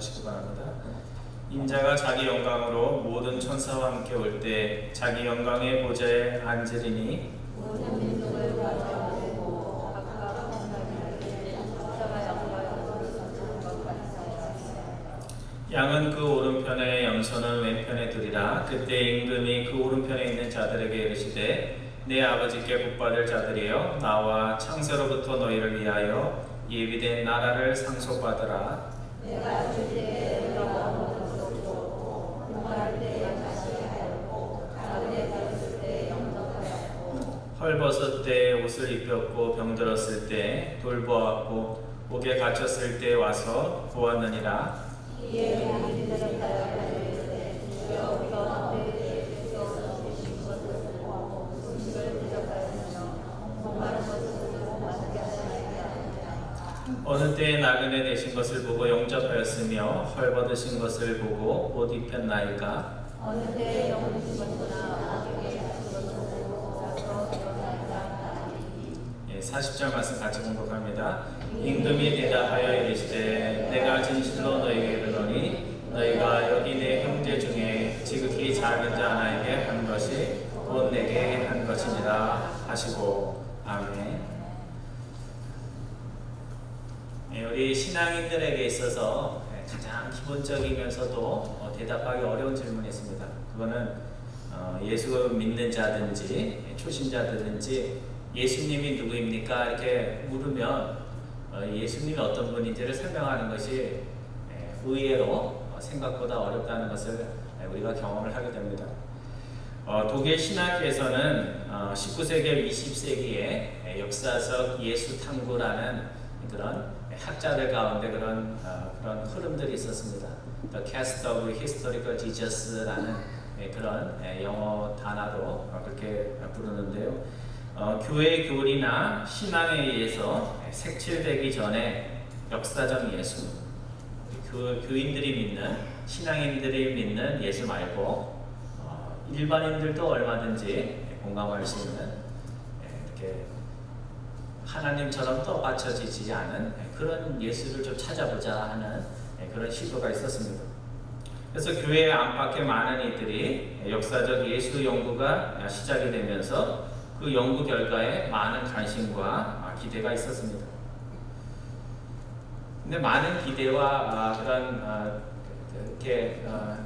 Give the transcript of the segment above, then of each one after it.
주시기 바랍니다. 인자가 자기 영광으로 모든 천사와 함께 올 때 자기 영광의 보좌에 앉으리니 양은 그 오른편에 염소는 왼편에 두리라. 그때 임금이 그 오른편에 있는 자들에게 이르시되 내 아버지께 복받을 자들이여 나와 창세로부터 너희를 위하여 예비된 나라를 상속받으라 헐벗을 때 옷을 입혔고 병들었을 때 돌보았고 목에 갇혔을 때 와서 보았느니라. 어느 때에 나그네 되신 것을 보고 영접하였으며 헐벗으신 것을 보고 옷 입혔나이까? 어느 때 영혼이 죽었구나 어떻게 예, 40절 말씀 같이 공독합니다. 임금이 대답하여 이르시되 내가 진실로 너희에게 이르노니 너희가 여기 내 형제 중에 지극히 작은 자 하나에게 한 것이 곧 내게 한 것이니라 하시고 아멘. 예, 우리 신앙인들에게 있어서 예, 가장 기본적이면서도 어, 대답하기 어려운 질문이 있습니다. 그거는 어, 예수 믿는 자든지 예, 초신자든지 예수님이 누구입니까? 이렇게 물으면 어, 예수님이 어떤 분인지를 설명하는 것이 예, 의외로 어, 생각보다 어렵다는 것을 예, 우리가 경험을 하게 됩니다. 어, 독일 신학에서는 어, 19세기, 20세기에 역사적 예수 탐구라는 그런 학자들 가운데 그런 어, 그런 흐름들이 있었습니다. The Cast of Historical Jesus라는 예, 그런 예, 영어 단어로 어, 그렇게 부르는데요. 어, 교회 교리나 신앙에 의해서 색칠되기 전에 역사적 예수, 교, 교인들이 믿는 신앙인들이 믿는 예수 말고 어, 일반인들도 얼마든지 공감할 수 있는 예, 이렇게 하나님처럼 떠받쳐지지 않은 그런 예수를 좀 찾아보자 하는 그런 시도가 있었습니다. 그래서 교회 안팎의 많은 이들이 역사적 예수 연구가 시작이 되면서 그 연구 결과에 많은 관심과 기대가 있었습니다. 근데 많은 기대와 아, 그런 아, 이렇게 어,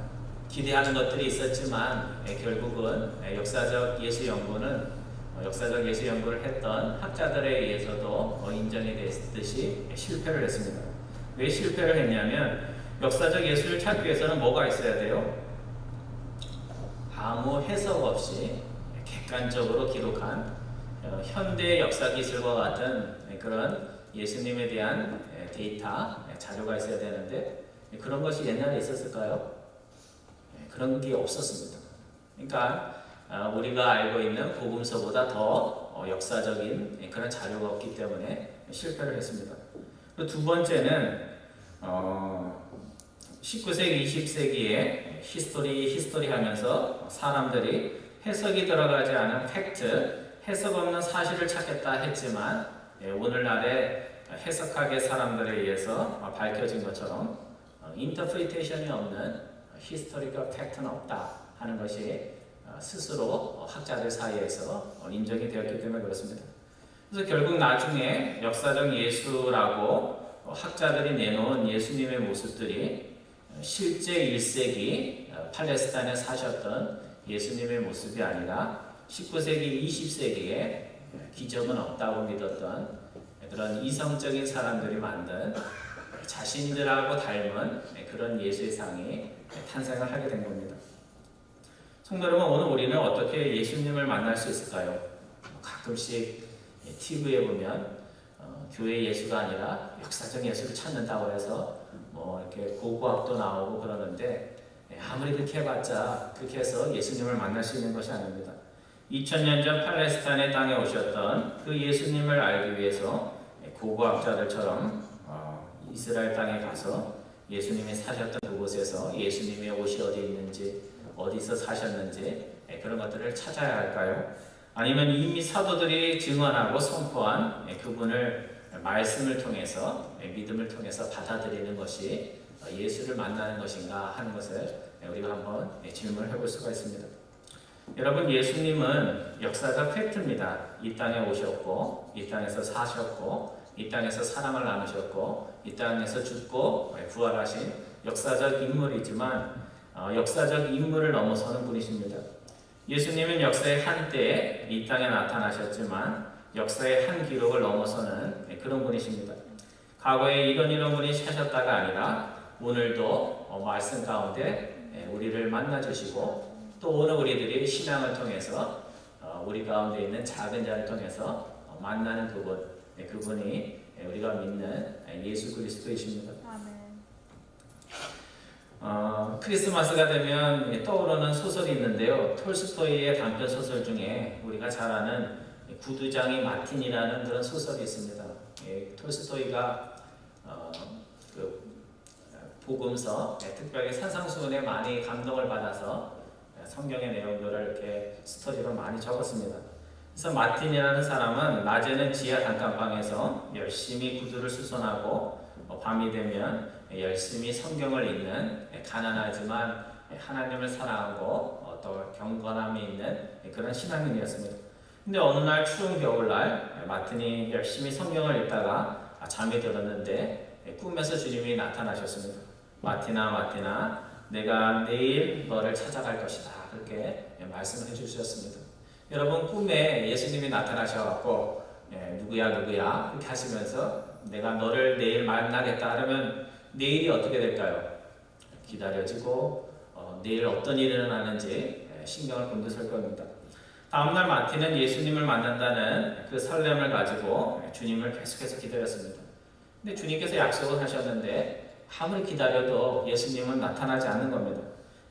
기대하는 것들이 있었지만 결국은 역사적 예수 연구는 어, 역사적 예수 연구를 했던 학자들에 의해서도 어, 인정이 됐듯이 실패를 했습니다. 왜 실패를 했냐면 역사적 예수를 찾기 위해서는 뭐가 있어야 돼요? 아무 해석 없이 객관적으로 기록한 어, 현대 역사 기술과 같은 그런 예수님에 대한 데이터 자료가 있어야 되는데 그런 것이 옛날에 있었을까요? 그런 게 없었습니다. 그러니까 아, 우리가 알고 있는 복음서보다 더 어, 역사적인 그런 자료가 없기 때문에 실패를 했습니다. 두 번째는 어 19세기, 20세기에 히스토리, 히스토리 하면서 사람들이 해석이 들어가지 않은 팩트, 해석 없는 사실을 찾겠다 했지만 예, 오늘날의 해석하게 사람들에 의해서 밝혀진 것처럼 인터프리테이션이 없는 히스토리가 팩트는 없다 하는 것이 스스로 학자들 사이에서 인정이 되었기 때문에 그렇습니다. 그래서 결국 나중에 역사적 예수라고 학자들이 내놓은 예수님의 모습들이 실제 1세기 팔레스타인에 사셨던 예수님의 모습이 아니라 19세기, 20세기에 기적은 없다고 믿었던 그런 이성적인 사람들이 만든 자신들하고 닮은 그런 예수의 상이 탄생을 하게 된 겁니다. 성도 여러분, 오늘 우리는 어떻게 예수님을 만날 수 있을까요? 가끔씩 TV에 보면 어, 교회 예수가 아니라 역사적 예수를 찾는다고 해서 뭐 이렇게 고고학도 나오고 그러는데 아무리 그렇게 해봤자 그렇게 해서 예수님을 만날 수 있는 것이 아닙니다. 2000년 전 팔레스타인의 땅에 오셨던 그 예수님을 알기 위해서 고고학자들처럼 어, 이스라엘 땅에 가서 예수님이 사셨던 그곳에서 예수님의 옷이 어디 있는지 어디서 사셨는지 예, 그런 것들을 찾아야 할까요? 아니면 이미 사도들이 증언하고 선포한 예, 그분을 말씀을 통해서 예, 믿음을 통해서 받아들이는 것이 어, 예수를 만나는 것인가 하는 것을 예, 우리가 한번 예, 질문을 해볼 수가 있습니다. 여러분 예수님은 역사적 팩트입니다. 이 땅에 오셨고 이 땅에서 사셨고 이 땅에서 사랑을 나누셨고 이 땅에서 죽고 예, 부활하신 역사적 인물이지만 어, 역사적 인물을 넘어서는 분이십니다. 예수님은 역사의 한때에 이 땅에 나타나셨지만 역사의 한 기록을 넘어서는 예, 그런 분이십니다. 과거에 이런 이런 분이 사셨다가 아니라 오늘도 어, 말씀 가운데 예, 우리를 만나 주시고 또 오늘 우리들이 신앙을 통해서 어, 우리 가운데 있는 작은 자를 통해서 어, 만나는 그분, 예, 그분이 예, 우리가 믿는 예, 예수 그리스도이십니다. 어, 크리스마스가 되면 예, 떠오르는 소설이 있는데요. 톨스토이의 단편 소설 중에 우리가 잘 아는 구두장이 마틴이라는 그런 소설이 있습니다. 예, 톨스토이가 어, 그 복음서, 예, 특별히 산상수훈에 많이 감동을 받아서 예, 성경의 내용들을 이렇게 스토리로 많이 적었습니다. 그래서 마틴이라는 사람은 낮에는 지하 단칸방에서 열심히 구두를 수선하고 어, 밤이 되면 열심히 성경을 읽는 가난하지만 하나님을 사랑하고 어, 또 경건함이 있는 그런 신앙인이었습니다. 근데 어느 날 추운 겨울날 마틴이 열심히 성경을 읽다가 잠이 들었는데 꿈에서 주님이 나타나셨습니다. 마틴아 마틴아 내가 내일 너를 찾아갈 것이다 그렇게 말씀을 해주셨습니다. 여러분 꿈에 예수님이 나타나셔갖고 예, 누구야 누구야 그렇게 하시면서 내가 너를 내일 만나겠다 하면 내일이 어떻게 될까요? 기다려지고 어, 내일 어떤 일이 일어나는지 예, 신경을 곤두설 겁니다. 다음날 마틴은 예수님을 만난다는 그 설렘을 가지고 주님을 계속해서 기다렸습니다. 근데 주님께서 약속을 하셨는데 아무리 기다려도 예수님은 나타나지 않는 겁니다.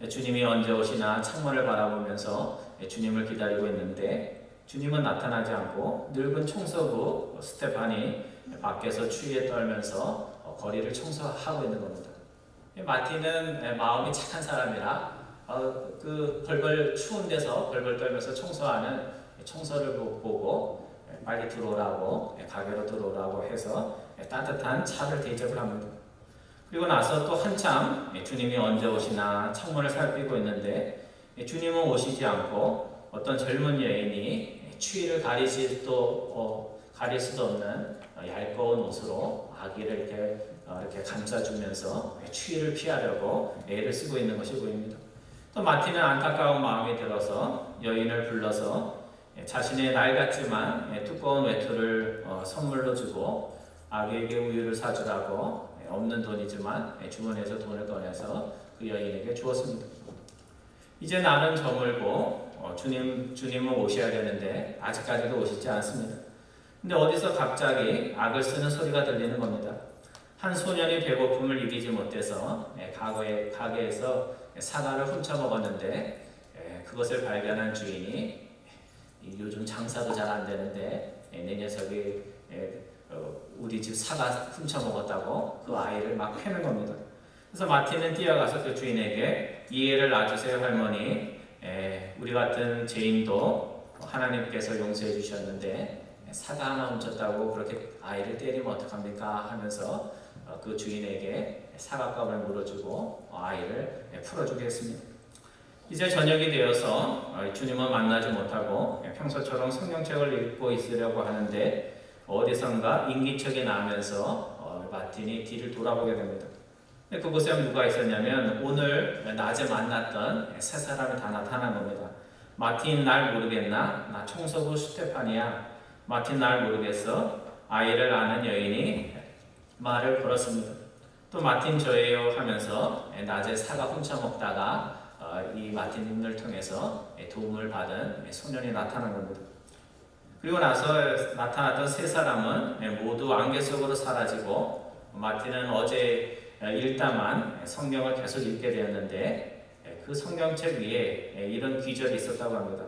주님이 언제 오시나 창문을 바라보면서 주님을 기다리고 있는데 주님은 나타나지 않고 늙은 청소부 스테판이 밖에서 추위에 떨면서 어, 거리를 청소하고 있는 겁니다. 마틴은 마음이 착한 사람이라 어, 그 벌벌 추운 데서 벌벌 떨면서 청소하는 청소를 보고 빨리 들어오라고 가게로 들어오라고 해서 따뜻한 차를 대접을 합니다. 그리고 나서 또 한참 주님이 언제 오시나 창문을 살피고 있는데 주님은 오시지 않고 어떤 젊은 여인이 추위를 가리지 또 어, 가릴 수도 없는 얇은 옷으로 아기를 이렇게 어, 이렇게 감싸주면서 추위를 피하려고 애를 쓰고 있는 것이 보입니다. 또 마틴은 안타까운 마음이 들어서 여인을 불러서 자신의 낡았지만 두꺼운 외투를 어, 선물로 주고 아기에게 우유를 사주라고 없는 돈이지만 주머니에서 돈을 꺼내서 그 여인에게 주었습니다. 이제 나는 저물고 어, 주님 주님은 오셔야 되는데 아직까지도 오시지 않습니다. 근데 어디서 갑자기 악을 쓰는 소리가 들리는 겁니다. 한 소년이 배고픔을 이기지 못해서 예, 가게에, 가게에서 사과를 훔쳐 먹었는데 예, 그것을 발견한 주인이 요즘 장사도 잘 안 되는데 예, 내 녀석이 어, 우리 집 사과 훔쳐 먹었다고 그 아이를 막 패는 겁니다. 그래서 마틴은 뛰어가서 그 주인에게 이해를 놔주세요 할머니 우리 같은 죄인도 하나님께서 용서해 주셨는데 사과 하나 훔쳤다고 그렇게 아이를 때리면 어떡합니까 하면서 어, 그 주인에게 사과값을 물어주고 아이를 풀어주겠습니다. 이제 저녁이 되어서 어, 주님은 만나지 못하고 평소처럼 성경책을 읽고 있으려고 하는데 어디선가 인기척이 나면서 어, 마틴이 뒤를 돌아보게 됩니다. 그곳에 누가 있었냐면 오늘 낮에 만났던 세 사람이 다 나타난 겁니다. 마틴 날 모르겠나? 나 청소부 스테판이야. 마틴 날 모르겠어? 아이를 아는 여인이 말을 걸었습니다. 또 마틴 저예요 하면서 낮에 사과 훔쳐 먹다가 어, 이 마틴을 통해서 도움을 받은 소년이 나타난 겁니다. 그리고 나서 나타났던 세 사람은 모두 안개 속으로 사라지고 마틴은 어제 읽다만 성경을 계속 읽게 되었는데 그 성경책 위에 이런 귀절이 있었다고 합니다.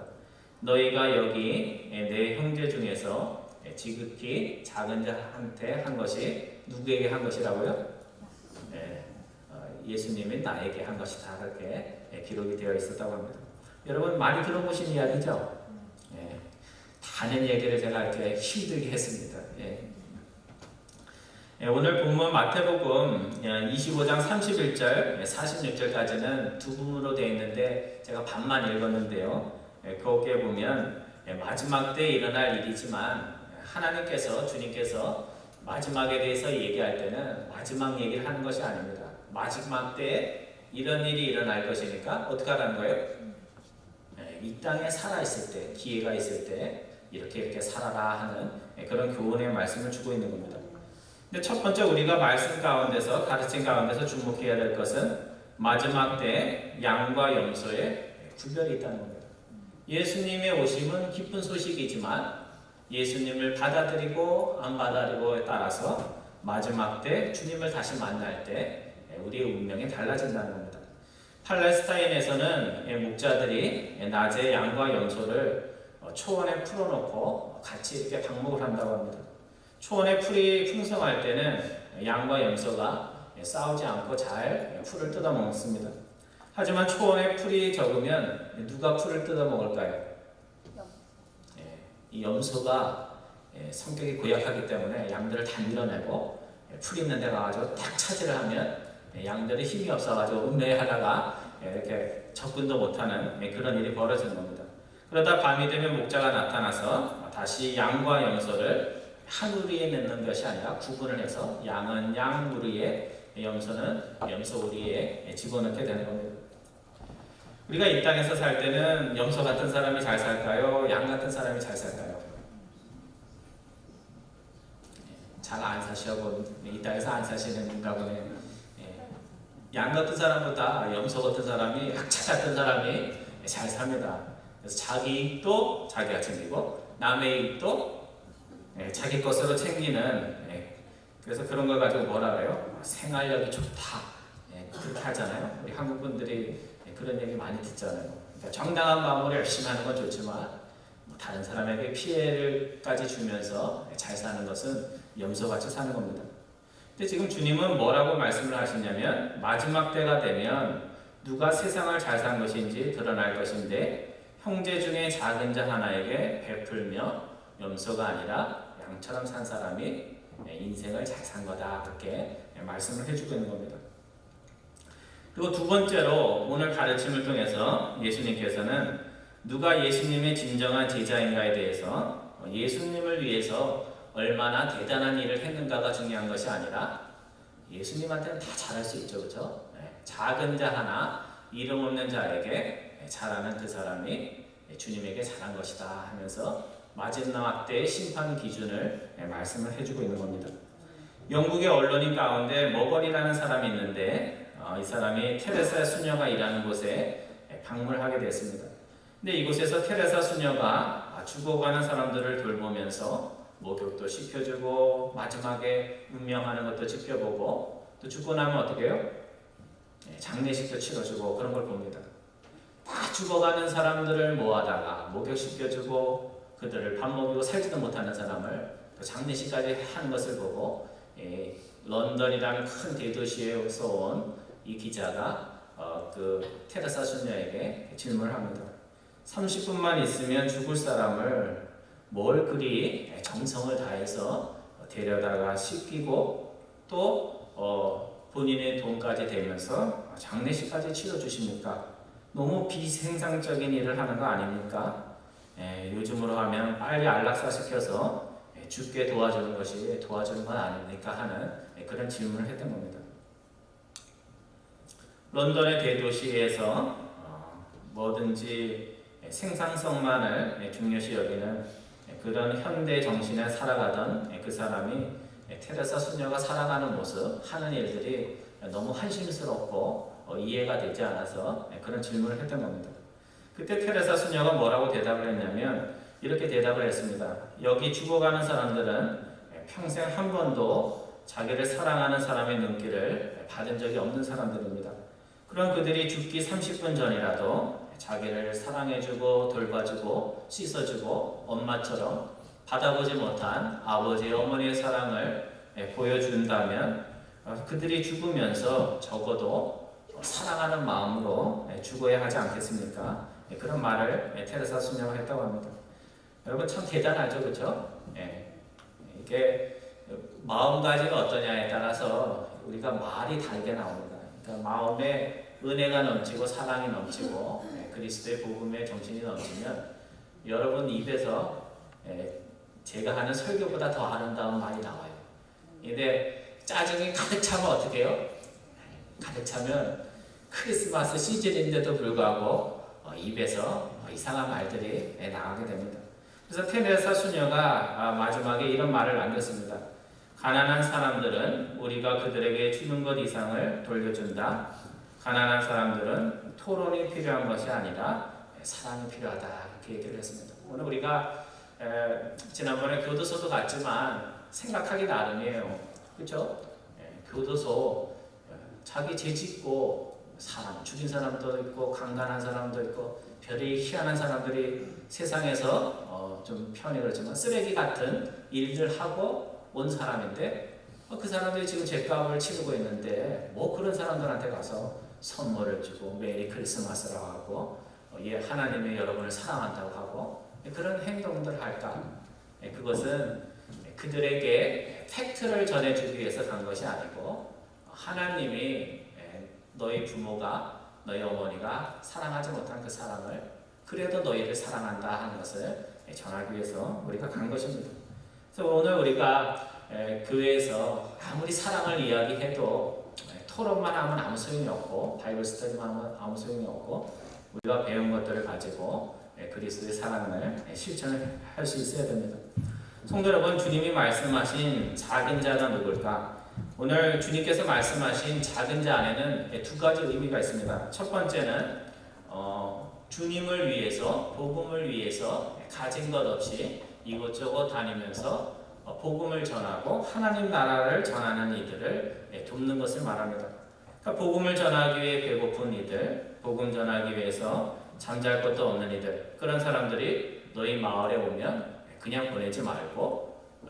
너희가 여기 내 형제 중에서 지극히 작은 자한테 한 것이 누구에게 한 것이라고요? 예수님이 나에게 한 것이다 그렇게 예, 기록이 되어 있었다고 합니다. 여러분 많이 들어보신 이야기죠? 예, 다른 얘기를 제가 이렇게 힘들게 했습니다. 예. 예, 오늘 본문 마태복음 25장 31절, 46절까지는 두 부분으로 되어 있는데 제가 반만 읽었는데요. 예, 거기에 보면 예, 마지막 때 일어날 일이지만 하나님께서 주님께서 마지막에 대해서 얘기할 때는 마지막 얘기를 하는 것이 아닙니다. 마지막 때 이런 일이 일어날 것이니까 어떻게 하라는 거예요? 예, 이 땅에 살아 있을 때 기회가 있을 때 이렇게 이렇게 살아라 하는 예, 그런 교훈의 말씀을 주고 있는 겁니다. 근데 첫 번째 우리가 말씀 가운데서 가르침 가운데서 주목해야 될 것은 마지막 때 양과 염소의 구별이 있다는 겁니다. 예수님의 오심은 기쁜 소식이지만 예수님을 받아들이고 안 받아들이고에 따라서 마지막 때 주님을 다시 만날 때 우리의 운명이 달라진다는 겁니다. 팔레스타인에서는 목자들이 낮에 양과 염소를 초원에 풀어놓고 같이 이렇게 방목을 한다고 합니다. 초원에 풀이 풍성할 때는 양과 염소가 싸우지 않고 잘 풀을 뜯어 먹습니다. 하지만 초원에 풀이 적으면 누가 풀을 뜯어 먹을까요? 예, 이 염소가 예, 성격이 고약하기 때문에 양들을 다 밀어내고 예, 풀 있는 데 가가지고 딱 차지를 하면 예, 양들이 힘이 없어가지고 음매하다가 예, 이렇게 접근도 못하는 예, 그런 일이 벌어지는 겁니다. 그러다 밤이 되면 목자가 나타나서 다시 양과 염소를 한 우리에 넣는 것이 아니라 구분을 해서 양은 양 우리에 염소는 염소 우리에 집어넣게 되는 겁니다. 우리가 이 땅에서 살 때는 염소 같은 사람이 잘 살까요? 양 같은 사람이 잘 살까요? 잘 안 사시고 이 땅에서 안 사시는가 보네. 양 같은 사람보다 염소 같은 사람이 학차 같은 사람이 잘 삽니다. 그래서 자기 이익도 자기가 챙기고 남의 이익도 예, 자기 것으로 챙기는 예, 그래서 그런 걸 가지고 뭐라 그래요? 생활력이 좋다 예, 그렇게 하잖아요. 우리 한국 분들이 예, 그런 얘기 많이 듣잖아요. 그러니까 정당한 마음으로 열심히 하는 건 좋지만 뭐 다른 사람에게 피해를까지 주면서 잘 사는 것은 염소같이 사는 겁니다. 근데 지금 주님은 뭐라고 말씀을 하시냐면 마지막 때가 되면 누가 세상을 잘 산 것인지 드러날 것인데 형제 중에 작은 자 하나에게 베풀며 염소가 아니라 양처럼 산 사람이 인생을 잘 산 거다 그렇게 말씀을 해주고 있는 겁니다. 그리고 두 번째로 오늘 가르침을 통해서 예수님께서는 누가 예수님의 진정한 제자인가에 대해서 예수님을 위해서 얼마나 대단한 일을 했는가가 중요한 것이 아니라 예수님한테는 다 잘할 수 있죠, 그렇죠? 작은 자 하나 이름 없는 자에게 잘하는 그 사람이 주님에게 잘한 것이다 하면서 마지막 때의 심판 기준을 말씀을 해주고 있는 겁니다. 영국의 언론인 가운데 머거리라는 사람이 있는데 어, 이 사람이 테레사 수녀가 일하는 곳에 방문을 하게 됐습니다. 근데 이곳에서 테레사 수녀가 죽어가는 사람들을 돌보면서 목욕도 시켜주고 마지막에 운명하는 것도 지켜보고 또 죽고 나면 어떻게 해요? 장례식도 치러주고 그런 걸 봅니다. 다 죽어가는 사람들을 모아다가 목욕시켜주고 그들을 밥 먹이고 살지도 못하는 사람을 또 장례식까지 하는 것을 보고 예, 런던이라는 큰 대도시에서 온 이 기자가 어, 그 테레사 수녀에게 질문을 합니다. 30분만 있으면 죽을 사람을 뭘 그리 정성을 다해서 데려다가 씻기고 또 어, 본인의 돈까지 대면서 장례식까지 치러주십니까? 너무 비생산적인 일을 하는 거 아닙니까? 예, 요즘으로 하면 빨리 안락사 시켜서 예, 죽게 도와주는 것이 도와주는 건 아닙니까? 하는 예, 그런 질문을 했던 겁니다. 런던의 대도시에서 어, 뭐든지 생산성만을 예, 중요시 여기는 예, 그런 현대 정신에 살아가던 예, 그 사람이 예, 테레사 수녀가 살아가는 모습, 하는 일들이 너무 한심스럽고 어, 이해가 되지 않아서 예, 그런 질문을 했던 겁니다. 그때 테레사 수녀가 뭐라고 대답을 했냐면 이렇게 대답을 했습니다. 여기 죽어가는 사람들은 예, 평생 한 번도 자기를 사랑하는 사람의 눈길을 받은 적이 없는 사람들입니다. 그런 그들이 죽기 30분 전이라도 자기를 사랑해주고 돌봐주고 씻어주고 엄마처럼 받아보지 못한 아버지 어머니의 사랑을 예, 보여준다면 어, 그들이 죽으면서 적어도 어, 사랑하는 마음으로 예, 죽어야 하지 않겠습니까? 예, 그런 말을 예, 테레사 수녀가 했다고 합니다. 여러분 참 대단하죠, 그렇죠? 예, 이게 마음가짐이 어떠냐에 따라서 우리가 말이 다르게 나옵니다. 그러니까 마음에 은혜가 넘치고 사랑이 넘치고 예, 그리스도의 복음의 정신이 넘치면 여러분 입에서 예, 제가 하는 설교보다 더 아름다운 말이 나와요. 근데 짜증이 가득 차면 어떻게 해요? 가득 차면 크리스마스 시즌인데도 불구하고 어, 입에서 어, 이상한 말들이 예, 나가게 됩니다. 그래서 테레사 수녀가 아, 마지막에 이런 말을 남겼습니다. 가난한 사람들은 우리가 그들에게 주는 것 이상을 돌려준다. 가난한 사람들은 토론이 필요한 것이 아니라 사랑이 필요하다. 이렇게 얘기를 했습니다. 오늘 우리가 에, 지난번에 교도소도 갔지만 생각하기 나름이에요. 그렇죠? 에, 교도소 에, 자기 죄 짓고 사람 죽인 사람도 있고 강간한 사람도 있고 별이 희한한 사람들이 세상에서 어, 좀 표현이 그렇지만 쓰레기 같은 일들 하고 온 사람인데 어, 그 사람들이 지금 죄값을 치르고 있는데 뭐 그런 사람들한테 가서 선물을 주고 메리 크리스마스라고 하고 어, 예 하나님이 여러분을 사랑한다고 하고 예, 그런 행동들 할까? 예, 그것은 그들에게 팩트를 전해주기 위해서 간 것이 아니고 하나님이 예, 너희 부모가 너희 어머니가 사랑하지 못한 그 사랑을 그래도 너희를 사랑한다 하는 것을 예, 전하기 위해서 우리가 간 것입니다. 그래서 오늘 우리가 에, 교회에서 아무리 사랑을 이야기해도 에, 토론만 하면 아무 소용이 없고 바이블 스터디만 하면 아무 소용이 없고 우리가 배운 것들을 가지고 에, 그리스도의 사랑을 에, 실천을 할 수 있어야 됩니다. 성도 여러분, 주님이 말씀하신 작은 자가 누굴까? 오늘 주님께서 말씀하신 작은 자 안에는 에, 두 가지 의미가 있습니다. 첫 번째는 어, 주님을 위해서 복음을 위해서 가진 것 없이 이곳저곳 다니면서 어, 복음을 전하고 하나님 나라를 전하는 이들을 예, 돕는 것을 말합니다. 그러니까 복음을 전하기 위해 배고픈 이들, 복음 전하기 위해서 잠잘 것도 없는 이들, 그런 사람들이 너희 마을에 오면 그냥 보내지 말고 어,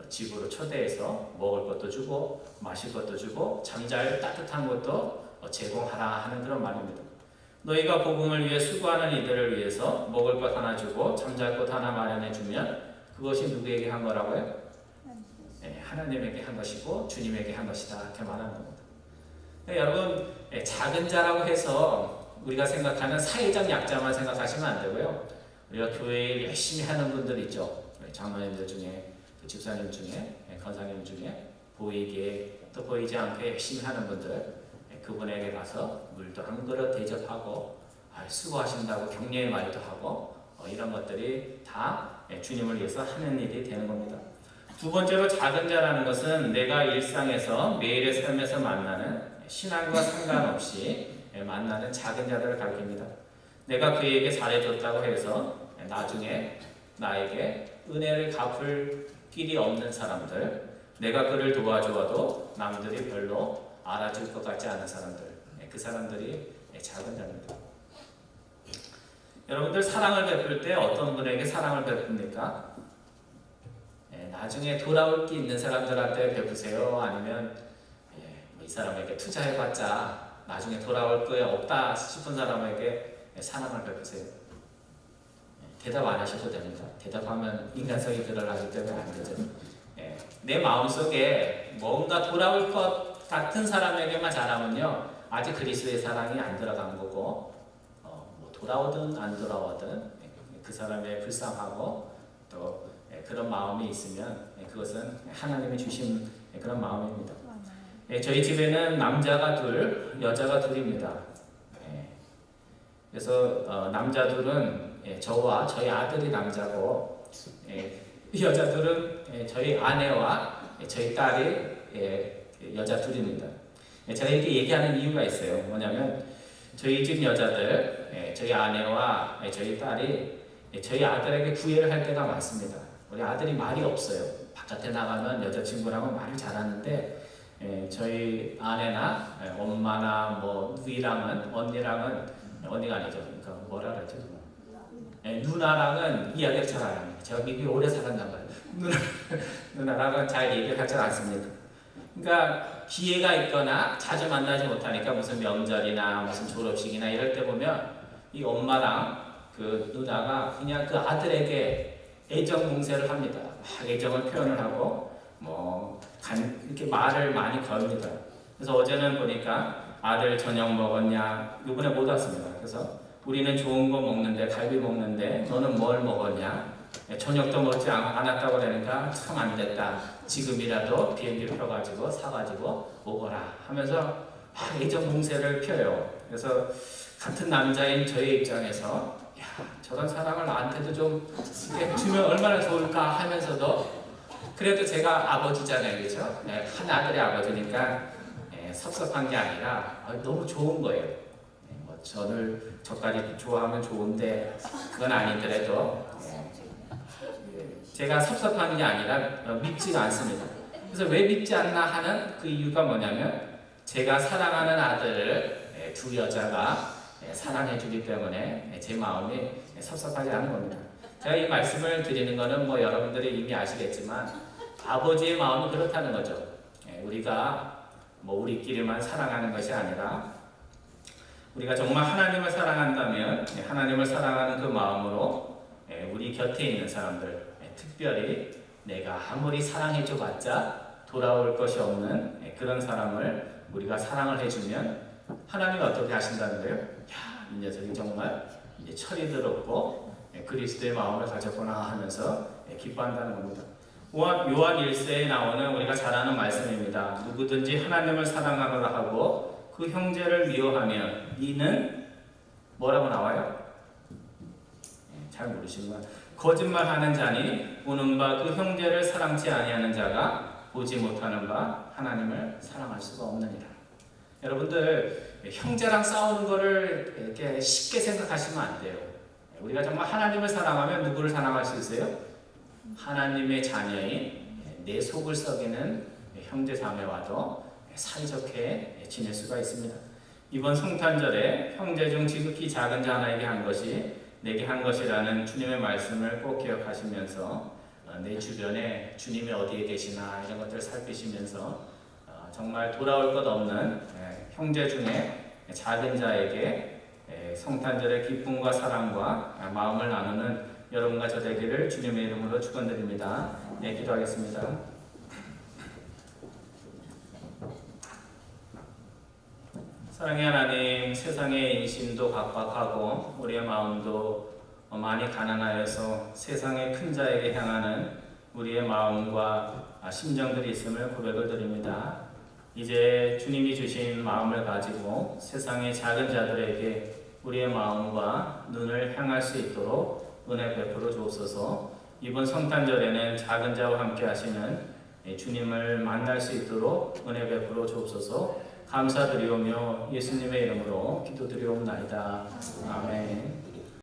집으로 초대해서 먹을 것도 주고 마실 것도 주고 잠잘 따뜻한 것도 어, 제공하라 하는 그런 말입니다. 너희가 복음을 위해 수고하는 이들을 위해서 먹을 것 하나 주고 잠잘 곳 하나 마련해 주면 그것이 누구에게 한 거라고요? 예, 하나님에게 한 것이고 주님에게 한 것이다 이렇게 말하는 겁니다. 네, 여러분 예, 작은 자라고 해서 우리가 생각하는 사회적 약자만 생각하시면 안 되고요. 우리가 교회에 열심히 하는 분들 있죠. 우리 장로님들 중에 그 집사님 중에 예, 권사님 중에 보이게 또 보이지 않게 열심히 하는 분들 예, 그분에게 가서 물도 한 그릇 대접하고 아, 수고하신다고 격려의 말도 하고 어, 이런 것들이 다 예, 주님을 위해서 하는 일이 되는 겁니다. 두 번째로 작은 자라는 것은 내가 일상에서 매일의 삶에서 만나는 신앙과 상관없이 예, 만나는 작은 자들을 가리킵니다. 내가 그에게 잘해줬다고 해서 예, 나중에 나에게 은혜를 갚을 길이 없는 사람들, 내가 그를 도와주어도 남들이 별로 알아줄 것 같지 않은 사람들, 예, 그 사람들이 예, 작은 자입니다. 여러분들 사랑을 베풀 때 어떤 분에게 사랑을 베풉니까? 예, 나중에 돌아올 게 있는 사람들한테 베푸세요. 아니면 예, 뭐이 사람에게 투자해봤자 나중에 돌아올 거 없다 싶은 사람에게 예, 사랑을 베푸세요. 예, 대답 안 하셔도 됩니다. 대답하면 인간성이 드러나기 때문에 안 되죠. 예, 내 마음속에 뭔가 돌아올 것 같은 사람에게만 잘하면요 아직 그리스도의 사랑이 안 들어간 거고 어, 뭐 돌아오든 안 돌아오든 예, 그 사람의 불쌍하고 또 예, 그런 마음이 있으면 예, 그것은 하나님이 주신 예, 그런 마음입니다. 예, 저희 집에는 남자가 둘, 여자가 둘입니다. 예, 그래서 어, 남자 둘은 예, 저와 저희 아들이 남자고 예, 여자들은 예, 저희 아내와 예, 저희 딸이 예, 여자 둘입니다. 예, 제가 이렇게 얘기하는 이유가 있어요. 뭐냐면 저희 집 여자들, 예, 저희 아내와 예, 저희 딸이 예, 저희 아들에게 구애를 할 때가 많습니다. 우리 아들이 말이 없어요. 바깥에 나가면 여자친구랑은 말을 잘하는데 예, 저희 아내나 예, 엄마나 뭐 누이랑은 언니랑은 언니가 아니죠. 그러니까 뭐라 그러죠? 예, 누나랑은 이야기를 잘 안 합니다. 제가 미국에 오래 살았나 봐요. 누나, 누나랑은 잘 얘기를 하지 않습니다. 그러니까 기회가 있거나 자주 만나지 못하니까 무슨 명절이나 무슨 졸업식이나 이럴 때 보면 이 엄마랑 그 누나가 그냥 그 아들에게 애정 공세를 합니다. 막 애정을 표현을 하고 뭐 간, 이렇게 말을 많이 겁니다. 그래서 어제는 보니까 아들 저녁 먹었냐 이번에 못 왔습니다. 그래서 우리는 좋은 거 먹는데 갈비 먹는데 너는 뭘 먹었냐? 네, 저녁도 먹지 않- 않았다고 그러니까 참 안 됐다. 지금이라도 비행기 펴가지고 사가지고 오거라 하면서 막 애정 공세를 펴요. 그래서 같은 남자인 저의 입장에서 야 저런 사랑을 나한테도 좀 주면 얼마나 좋을까 하면서도 그래도 제가 아버지잖아요, 그렇죠? 네, 한 아들의 아버지니까 예, 섭섭한 게 아니라 아, 너무 좋은 거예요. 저를 저까지 좋아하면 좋은데 그건 아니더라도 예, 제가 섭섭한 게 아니라 어, 믿지가 않습니다. 그래서 왜 믿지 않나 하는 그 이유가 뭐냐면 제가 사랑하는 아들을 예, 두 여자가 예, 사랑해 주기 때문에 예, 제 마음이 예, 섭섭하지 않은 겁니다. 제가 이 말씀을 드리는 것은 뭐 여러분들이 이미 아시겠지만 아버지의 마음이 그렇다는 거죠. 예, 우리가 뭐 우리끼리만 사랑하는 것이 아니라 우리가 정말 하나님을 사랑한다면 예, 하나님을 사랑하는 그 마음으로 예, 우리 곁에 있는 사람들 예, 특별히 내가 아무리 사랑해줘 봤자 돌아올 것이 없는 예, 그런 사람을 우리가 사랑을 해주면 하나님이 어떻게 하신다는 거예요? 야, 이 녀석이 정말 이제 철이 들었고 예, 그리스도의 마음을 가졌구나 하면서 예, 기뻐한다는 겁니다. 요한 1세에 나오는 우리가 잘 아는 말씀입니다. 누구든지 하나님을 사랑하거나 하고 그 형제를 미워하면 이는 뭐라고 나와요? 예, 잘 모르시는구나. 거짓말하는 자니 보는 바 그 형제를 사랑치 아니하는 자가 보지 못하는 바 하나님을 사랑할 수가 없느니라. 여러분들 형제랑 싸우는 거를 이렇게 쉽게 생각하시면 안 돼요. 우리가 정말 하나님을 사랑하면 누구를 사랑할 수 있어요? 하나님의 자녀인 내 속을 썩이는 형제 자매와도 사이좋게 지낼 수가 있습니다. 이번 성탄절에 형제 중 지극히 작은 자 하나에게 한 것이 내게 한 것이라는 주님의 말씀을 꼭 기억하시면서 어, 내 주변에 주님이 어디에 계시나 이런 것들을 살피시면서 어, 정말 돌아올 것 없는 예, 형제 중에 작은 자에게 예, 성탄절의 기쁨과 사랑과 아, 마음을 나누는 여러분과 저 되기를 주님의 이름으로 축원드립니다. 네, 기도하겠습니다. 사랑의 하나님, 세상의 인심도 각박하고 우리의 마음도 많이 가난하여서 세상의 큰 자에게 향하는 우리의 마음과 심정들이 있음을 고백을 드립니다. 이제 주님이 주신 마음을 가지고 세상의 작은 자들에게 우리의 마음과 눈을 향할 수 있도록 은혜 베풀어 주옵소서. 이번 성탄절에는 작은 자와 함께 하시는 주님을 만날 수 있도록 은혜 베풀어 주옵소서. 감사드리오며 예수님의 이름으로 기도드리옵나이다. 아멘.